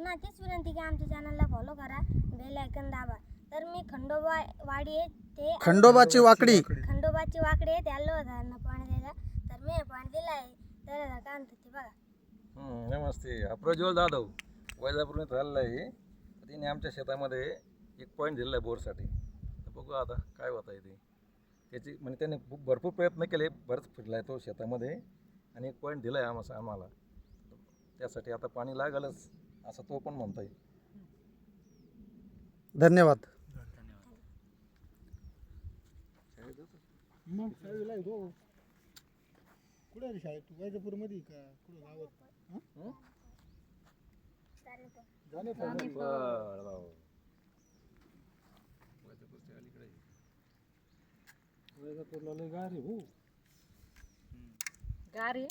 पुन्हा तीच विनंती की आमच्या चॅनलला फॉलो करा. बेल आयकन दाबा. तर मी खंडोबा वाडी आहे ते खंडोबाची वाकडी. खंडोबाची वाकडी आहे त्याला होता यांना पाणी द्यायला. तर मी पाणी दिलं आहे. तर काय म्हणतात ते बघा. नमस्ते. हा प्रज्वल जाधव वैजापूरने राहिलेला आहे. तिने आमच्या शेतामध्ये एक पॉईंट दिलेला आहे बोरसाठी. तर बघू आता काय होत आहे ते. त्याची म्हणजे त्याने खूप भरपूर प्रयत्न केले बरंच फिरला आहे तो शेतामध्ये. आणि एक पॉईंट दिला आहे आम्हाला आम्हाला. त्यासाठी आता पाणी लागलच. असं तो पण म्हणतोय. धन्यवाद. मग शाळेला आहे तो. कुठे आहे शाळेत तू? वैजापूरमध्ये का? कुठं गावात? हं? जाणे बरं भाऊ. आहे. वैजापूरला लय गार आहे हो. गार आहे?